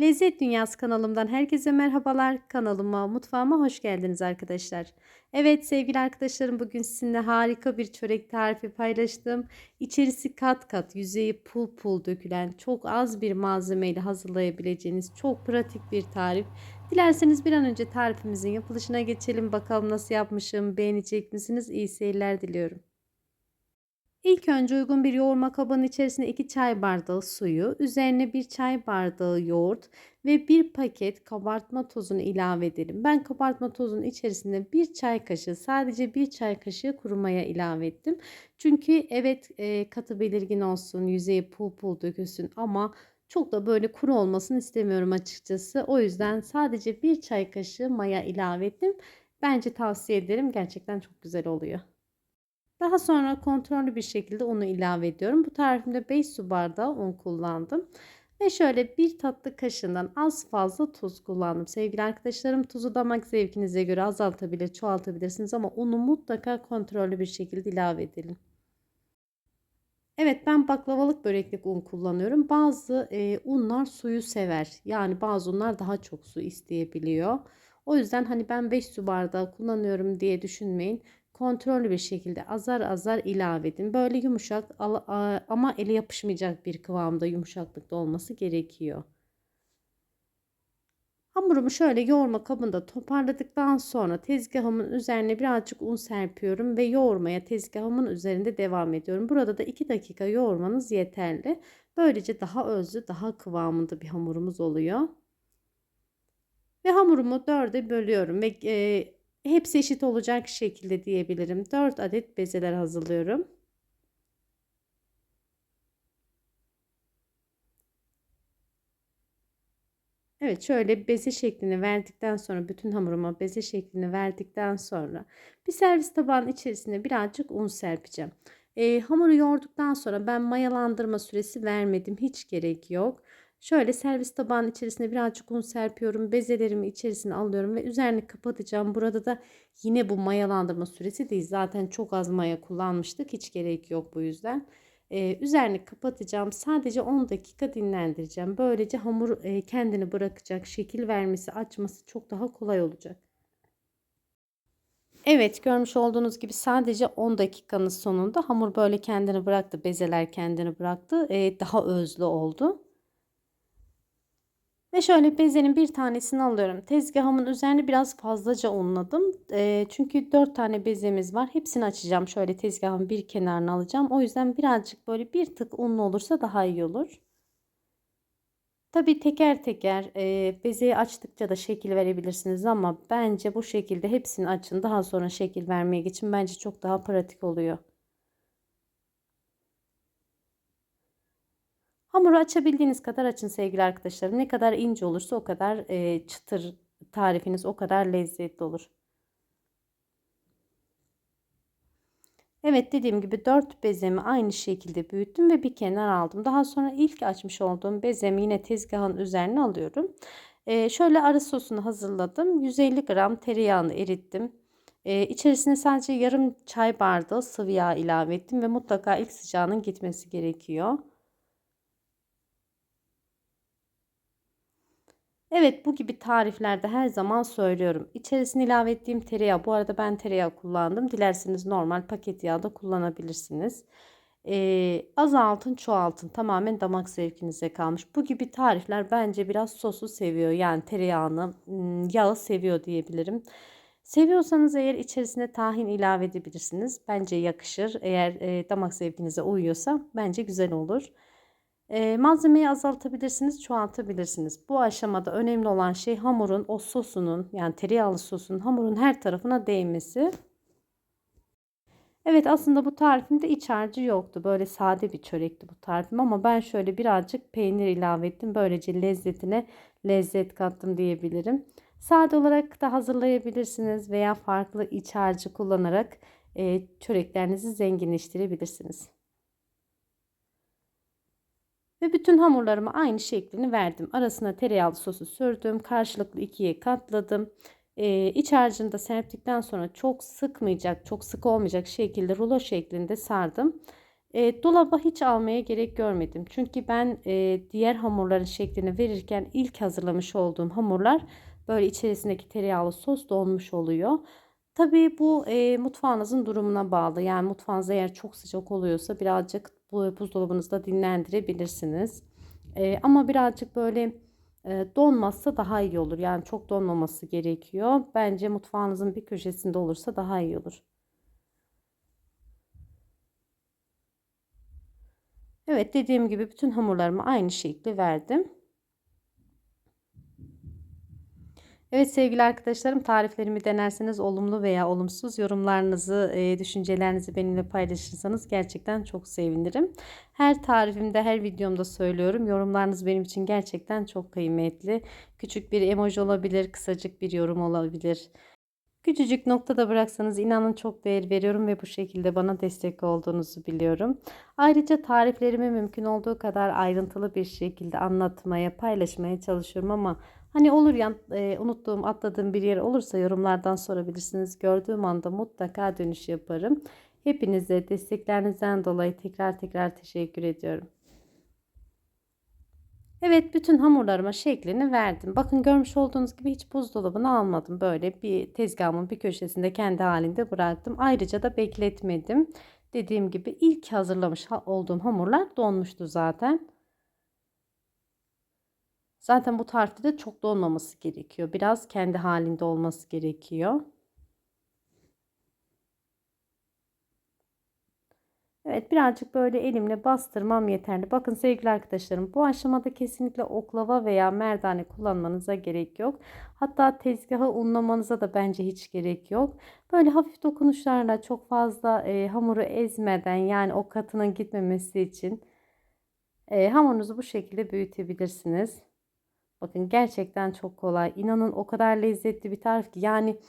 Lezzet Dünyası kanalımdan herkese merhabalar. Kanalıma, mutfağıma hoş geldiniz arkadaşlar. Evet sevgili arkadaşlarım bugün sizinle harika bir çörek tarifi paylaştım. İçerisi kat kat, yüzeyi pul pul dökülen, çok az bir malzemeyle hazırlayabileceğiniz çok pratik bir tarif. Dilerseniz bir an önce tarifimizin yapılışına geçelim. Bakalım nasıl yapmışım, beğenecek misiniz? İyi seyirler diliyorum. İlk önce uygun bir yoğurma kabının içerisine 2 çay bardağı suyu, üzerine 1 çay bardağı yoğurt ve 1 paket kabartma tozunu ilave edelim. Ben kabartma tozunun içerisine 1 çay kaşığı, sadece 1 çay kaşığı kuru maya ilave ettim. Çünkü evet e, katı belirgin olsun, yüzeyi pul pul dökülsün ama çok da böyle kuru olmasını istemiyorum açıkçası. O yüzden sadece 1 çay kaşığı maya ilave ettim. Bence tavsiye ederim. Gerçekten çok güzel oluyor. Daha sonra kontrollü bir şekilde unu ilave ediyorum. Bu tarifimde 5 su bardağı un kullandım. Ve şöyle bir tatlı kaşığından az fazla tuz kullandım. Sevgili arkadaşlarım tuzu damak zevkinize göre azaltabilir, çoğaltabilirsiniz ama unu mutlaka kontrollü bir şekilde ilave edelim. Evet ben baklavalık böreklik un kullanıyorum. Bazı e, unlar suyu sever. Yani bazı unlar daha çok su isteyebiliyor. O yüzden hani ben 5 su bardağı kullanıyorum diye düşünmeyin kontrollü bir şekilde azar azar ilave edin. Böyle yumuşak ama ele yapışmayacak bir kıvamda yumuşaklıkta olması gerekiyor. Hamurumu şöyle yoğurma kabında toparladıktan sonra tezgahımın üzerine birazcık un serpiyorum ve yoğurmaya tezgahımın üzerinde devam ediyorum. Burada da 2 dakika yoğurmanız yeterli. Böylece daha özlü, daha kıvamında bir hamurumuz oluyor. Ve hamurumu dörde bölüyorum ve e, hepsi eşit olacak şekilde diyebilirim. 4 adet bezeler hazırlıyorum. Evet şöyle beze şeklini verdikten sonra bütün hamuruma beze şeklini verdikten sonra bir servis tabağının içerisine birazcık un serpeceğim. E, hamuru yoğurduktan sonra ben mayalandırma süresi vermedim. Hiç gerek yok. Şöyle servis tabağının içerisine birazcık un serpiyorum. Bezelerimi içerisine alıyorum ve üzerini kapatacağım. Burada da yine bu mayalandırma süresi değil. Zaten çok az maya kullanmıştık. Hiç gerek yok bu yüzden. Ee, üzerini kapatacağım. Sadece 10 dakika dinlendireceğim. Böylece hamur e, kendini bırakacak. Şekil vermesi, açması çok daha kolay olacak. Evet görmüş olduğunuz gibi sadece 10 dakikanın sonunda hamur böyle kendini bıraktı. Bezeler kendini bıraktı. Ee, daha özlü oldu. Ve şöyle bezenin bir tanesini alıyorum. Tezgahımın üzerine biraz fazlaca unladım. E, çünkü 4 tane bezemiz var. Hepsini açacağım. Şöyle tezgahın bir kenarını alacağım. O yüzden birazcık böyle bir tık unlu olursa daha iyi olur. Tabi teker teker e, bezeyi açtıkça da şekil verebilirsiniz ama bence bu şekilde hepsini açın. Daha sonra şekil vermeye geçin. Bence çok daha pratik oluyor. Hamuru açabildiğiniz kadar açın sevgili arkadaşlarım. Ne kadar ince olursa o kadar e, çıtır tarifiniz o kadar lezzetli olur. Evet dediğim gibi 4 bezemi aynı şekilde büyüttüm ve bir kenar aldım. Daha sonra ilk açmış olduğum bezemi yine tezgahın üzerine alıyorum. Ee, şöyle arı sosunu hazırladım. 150 gram tereyağını erittim. Ee, içerisine sadece yarım çay bardağı sıvı yağ ilave ettim ve mutlaka ilk sıcağının gitmesi gerekiyor. Evet bu gibi tariflerde her zaman söylüyorum. İçerisine ilave ettiğim tereyağı bu arada ben tereyağı kullandım. Dilerseniz normal paket yağı da kullanabilirsiniz. Ee, azaltın çoğaltın tamamen damak zevkinize kalmış. Bu gibi tarifler bence biraz sosu seviyor. Yani tereyağını yağı seviyor diyebilirim. Seviyorsanız eğer içerisine tahin ilave edebilirsiniz. Bence yakışır. Eğer e, damak zevkinize uyuyorsa bence güzel olur. E, malzemeyi azaltabilirsiniz, çoğaltabilirsiniz. Bu aşamada önemli olan şey hamurun o sosunun yani tereyağlı sosun hamurun her tarafına değmesi. Evet aslında bu tarifimde iç harcı yoktu. Böyle sade bir çörekti bu tarifim ama ben şöyle birazcık peynir ilave ettim. Böylece lezzetine lezzet kattım diyebilirim. Sade olarak da hazırlayabilirsiniz veya farklı iç harcı kullanarak e, çöreklerinizi zenginleştirebilirsiniz. Ve bütün hamurlarıma aynı şeklini verdim. Arasına tereyağlı sosu sürdüm. Karşılıklı ikiye katladım. Ee, iç harcını da serptikten sonra çok sıkmayacak, çok sık olmayacak şekilde rulo şeklinde sardım. E, dolaba hiç almaya gerek görmedim. Çünkü ben e, diğer hamurların şeklini verirken ilk hazırlamış olduğum hamurlar böyle içerisindeki tereyağlı sos donmuş oluyor. Tabii bu e, mutfağınızın durumuna bağlı. Yani mutfağınız eğer çok sıcak oluyorsa birazcık bu buzdolabınızda dinlendirebilirsiniz. E, ama birazcık böyle e, donmazsa daha iyi olur. Yani çok donmaması gerekiyor. Bence mutfağınızın bir köşesinde olursa daha iyi olur. Evet dediğim gibi bütün hamurlarımı aynı şekli verdim. Evet sevgili arkadaşlarım tariflerimi denerseniz olumlu veya olumsuz yorumlarınızı, e, düşüncelerinizi benimle paylaşırsanız gerçekten çok sevinirim. Her tarifimde, her videomda söylüyorum. Yorumlarınız benim için gerçekten çok kıymetli. Küçük bir emoji olabilir, kısacık bir yorum olabilir. Küçücük noktada bıraksanız inanın çok değer veriyorum ve bu şekilde bana destek olduğunuzu biliyorum. Ayrıca tariflerimi mümkün olduğu kadar ayrıntılı bir şekilde anlatmaya, paylaşmaya çalışıyorum ama hani olur ya e, unuttuğum, atladığım bir yer olursa yorumlardan sorabilirsiniz. Gördüğüm anda mutlaka dönüş yaparım. Hepinize desteklerinizden dolayı tekrar tekrar teşekkür ediyorum. Evet bütün hamurlarıma şeklini verdim. Bakın görmüş olduğunuz gibi hiç buzdolabına almadım. Böyle bir tezgahımın bir köşesinde kendi halinde bıraktım. Ayrıca da bekletmedim. Dediğim gibi ilk hazırlamış olduğum hamurlar donmuştu zaten. Zaten bu tarifte de çok donmaması gerekiyor. Biraz kendi halinde olması gerekiyor. Evet birazcık böyle elimle bastırmam yeterli. Bakın sevgili arkadaşlarım bu aşamada kesinlikle oklava veya merdane kullanmanıza gerek yok. Hatta tezgahı unlamanıza da bence hiç gerek yok. Böyle hafif dokunuşlarla çok fazla e, hamuru ezmeden yani o katının gitmemesi için e, hamurunuzu bu şekilde büyütebilirsiniz. Bakın gerçekten çok kolay. İnanın o kadar lezzetli bir tarif ki yani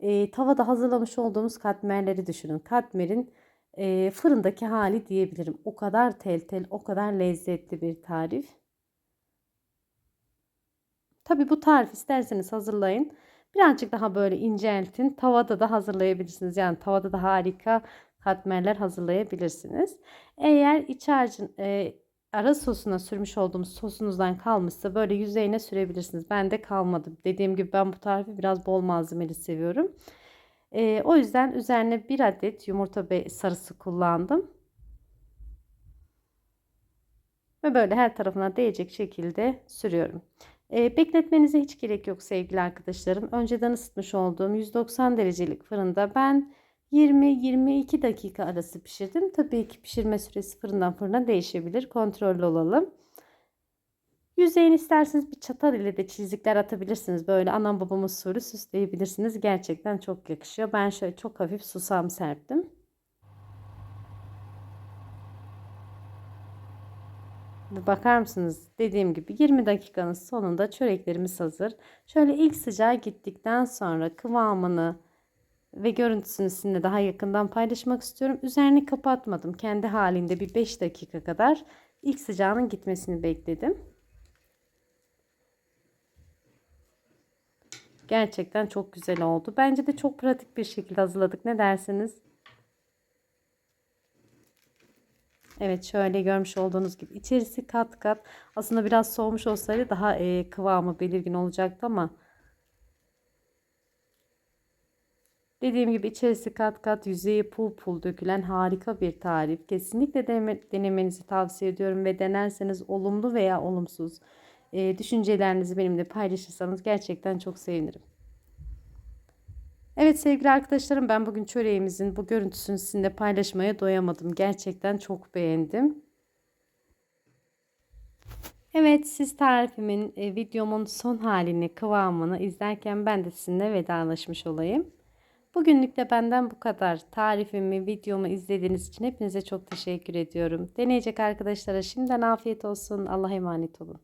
e, tavada hazırlamış olduğumuz katmerleri düşünün. Katmerin e, fırındaki hali diyebilirim. O kadar tel tel, o kadar lezzetli bir tarif. Tabi bu tarif isterseniz hazırlayın. Birazcık daha böyle inceltin. Tavada da hazırlayabilirsiniz. Yani tavada da harika katmerler hazırlayabilirsiniz. Eğer iç harcın e, ara sosuna sürmüş olduğumuz sosunuzdan kalmışsa böyle yüzeyine sürebilirsiniz. Ben de kalmadı. Dediğim gibi ben bu tarifi biraz bol malzemeli seviyorum. E, o yüzden üzerine bir adet yumurta sarısı kullandım. Ve böyle her tarafına değecek şekilde sürüyorum. E, bekletmenize hiç gerek yok sevgili arkadaşlarım. Önceden ısıtmış olduğum 190 derecelik fırında ben 20-22 dakika arası pişirdim. Tabii ki pişirme süresi fırından fırına değişebilir. Kontrollü olalım. Yüzeyini isterseniz bir çatal ile de çizikler atabilirsiniz. Böyle anam babam usulü süsleyebilirsiniz. Gerçekten çok yakışıyor. Ben şöyle çok hafif susam serptim. Bakar mısınız? Dediğim gibi 20 dakikanın sonunda çöreklerimiz hazır. Şöyle ilk sıcağı gittikten sonra kıvamını ve görüntüsünü sizinle daha yakından paylaşmak istiyorum. Üzerini kapatmadım. Kendi halinde bir 5 dakika kadar ilk sıcağının gitmesini bekledim. Gerçekten çok güzel oldu. Bence de çok pratik bir şekilde hazırladık. Ne dersiniz? Evet şöyle görmüş olduğunuz gibi içerisi kat kat aslında biraz soğumuş olsaydı daha e, kıvamı belirgin olacaktı ama dediğim gibi içerisi kat kat yüzeyi pul pul dökülen harika bir tarif. Kesinlikle denemenizi tavsiye ediyorum ve denerseniz olumlu veya olumsuz e, düşüncelerinizi benimle paylaşırsanız gerçekten çok sevinirim. Evet sevgili arkadaşlarım ben bugün çöreğimizin bu görüntüsünü sizinle paylaşmaya doyamadım. Gerçekten çok beğendim. Evet siz tarifimin e, videomun son halini kıvamını izlerken ben de sizinle vedalaşmış olayım. Bugünlük de benden bu kadar. Tarifimi, videomu izlediğiniz için hepinize çok teşekkür ediyorum. Deneyecek arkadaşlara şimdiden afiyet olsun. Allah'a emanet olun.